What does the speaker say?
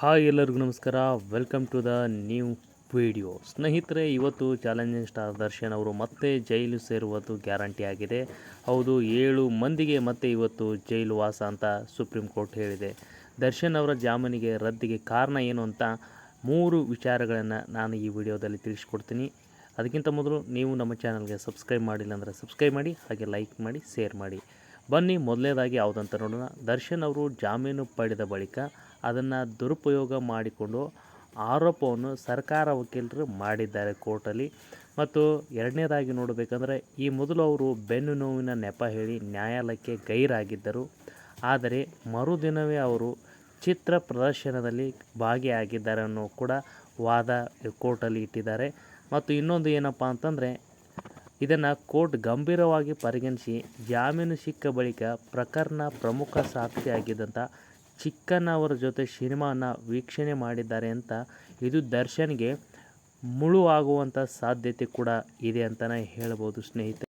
Hi ಎಲ್ಲರಿಗೂ ನಮಸ್ಕಾರ. Welcome to the new video ಸ್ನೇಹಿತರೆ, ಇವತ್ತು ಚಾಲೆಂಜಿಂಗ್ ಸ್ಟಾರ್ ದರ್ಶನ್ ಅವರು ಮತ್ತೆ ಜೈಲು ಸೇರುವುದು ಗ್ಯಾರಂಟಿ ಆಗಿದೆ. ಹೌದು, ಏಳು ಮಂದಿಗೆ ಮತ್ತೆ ಇವತ್ತು ಜೈಲು ವಾಸ ಅಂತ ಸುಪ್ರೀಂ ಕೋರ್ಟ್ ಹೇಳಿದೆ. ದರ್ಶನ್ ಅವರ ಜಾಮೀನಿಗೆ ರದ್ದಿಗೆ ಕಾರಣ ಏನು ಅಂತ ಮೂರು ವಿಚಾರಗಳನ್ನು ನಾನು ಈ ವಿಡಿಯೋದಲ್ಲಿ ತಿಳಿಸ್ಕೊಡ್ತೀನಿ. ಅದಕ್ಕಿಂತ ಮೊದಲು ನೀವು ನಮ್ಮ ಚಾನಲ್ಗೆ ಸಬ್ಸ್ಕ್ರೈಬ್ ಮಾಡಿಲ್ಲ ಅಂದರೆ ಸಬ್ಸ್ಕ್ರೈಬ್ ಮಾಡಿ, ಹಾಗೆ ಲೈಕ್ ಮಾಡಿ ಶೇರ್ ಮಾಡಿ. ಬನ್ನಿ ಮೊದಲನೇದಾಗಿ ಯಾವುದಂತ ನೋಡೋಣ. ದರ್ಶನ್ ಅವರು ಜಾಮೀನು ಪಡೆದ ಬಳಿಕ ಅದನ್ನು ದುರುಪಯೋಗ ಮಾಡಿಕೊಂಡು ಆರೋಪವನ್ನು ಸರ್ಕಾರ ವಕೀಲರು ಮಾಡಿದ್ದಾರೆ ಕೋರ್ಟಲ್ಲಿ. ಮತ್ತು ಎರಡನೇದಾಗಿ ನೋಡಬೇಕಂದ್ರೆ, ಈ ಮೊದಲು ಅವರು ಬೆನ್ನು ನೋವಿನ ನೆಪ ಹೇಳಿ ನ್ಯಾಯಾಲಯಕ್ಕೆ ಗೈರಾಗಿದ್ದರು. ಆದರೆ ಮರುದಿನವೇ ಅವರು ಚಿತ್ರ ಪ್ರದರ್ಶನದಲ್ಲಿ ಭಾಗಿಯಾಗಿದ್ದಾರೆ ಅನ್ನೋ ಕೂಡ ವಾದ ಕೋರ್ಟಲ್ಲಿ ಇಟ್ಟಿದ್ದಾರೆ. ಮತ್ತು ಇನ್ನೊಂದು ಏನಪ್ಪ ಅಂತಂದರೆ ಇದನ್ನು ಕೋರ್ಟ್ ಗಂಭೀರವಾಗಿ ಪರಿಗಣಿಸಿ ಜಾಮೀನು ಸಿಕ್ಕ ಬಳಿಕ ಪ್ರಕರಣ ಪ್ರಮುಖ ಸಾಕ್ಷಿಯಾಗಿದ್ದಂಥ ಚಿಕ್ಕನ ಅವರ ಜೊತೆ ಸಿನಿಮಾನ ವೀಕ್ಷಣೆ ಮಾಡಿದ್ದಾರೆ ಅಂತ ಇದು ದರ್ಶನ್ಗೆ ಮುಳುವಾಗುವಂಥ ಸಾಧ್ಯತೆ ಕೂಡ ಇದೆ ಅಂತಲೇ ಹೇಳ್ಬೋದು ಸ್ನೇಹಿತರೆ.